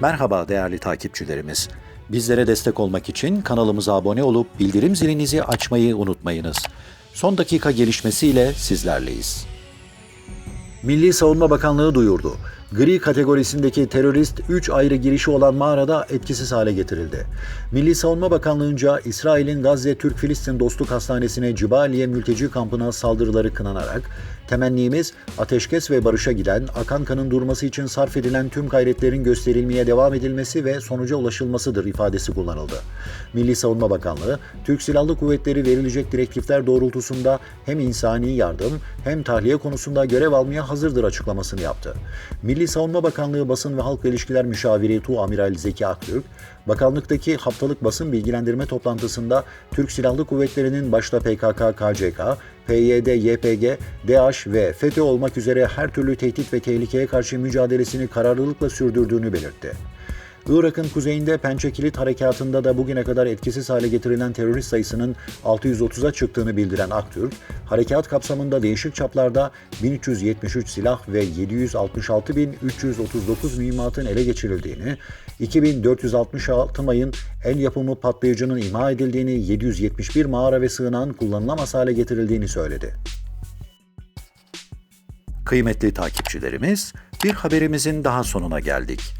Merhaba değerli takipçilerimiz. Bizlere destek olmak için kanalımıza abone olup bildirim zilinizi açmayı unutmayınız. Son dakika gelişmesiyle sizlerleyiz. Milli Savunma Bakanlığı duyurdu. Gri kategorisindeki terörist 3 ayrı girişi olan mağarada etkisiz hale getirildi. Milli Savunma Bakanlığı'nca İsrail'in Gazze Türk-Filistin Dostluk Hastanesi'ne Cibaliye mülteci kampına saldırıları kınanarak temennimiz ateşkes ve barışa giden, akan kanın durması için sarf edilen tüm gayretlerin gösterilmeye devam edilmesi ve sonuca ulaşılmasıdır ifadesi kullanıldı. Milli Savunma Bakanlığı, Türk Silahlı Kuvvetleri verilecek direktifler doğrultusunda hem insani yardım hem tahliye konusunda görev almaya hazırdır açıklamasını yaptı. Milli Savunma Bakanlığı Basın ve Halk İlişkiler Müşaviri Tu Amiral Zeki Aktürk, bakanlıktaki haftalık basın bilgilendirme toplantısında Türk Silahlı Kuvvetleri'nin başta PKK, KCK, PYD, YPG, DAEŞ ve FETÖ olmak üzere her türlü tehdit ve tehlikeye karşı mücadelesini kararlılıkla sürdürdüğünü belirtti. Irak'ın kuzeyinde Pençe Kilit Harekatı'nda da bugüne kadar etkisiz hale getirilen terörist sayısının 630'a çıktığını bildiren Aktürk, harekat kapsamında değişik çaplarda 1373 silah ve 766.339 mühimmatın ele geçirildiğini, 2466 mayın el yapımı patlayıcının imha edildiğini, 771 mağara ve sığınağın kullanılamaz hale getirildiğini söyledi. Kıymetli takipçilerimiz, bir haberimizin daha sonuna geldik.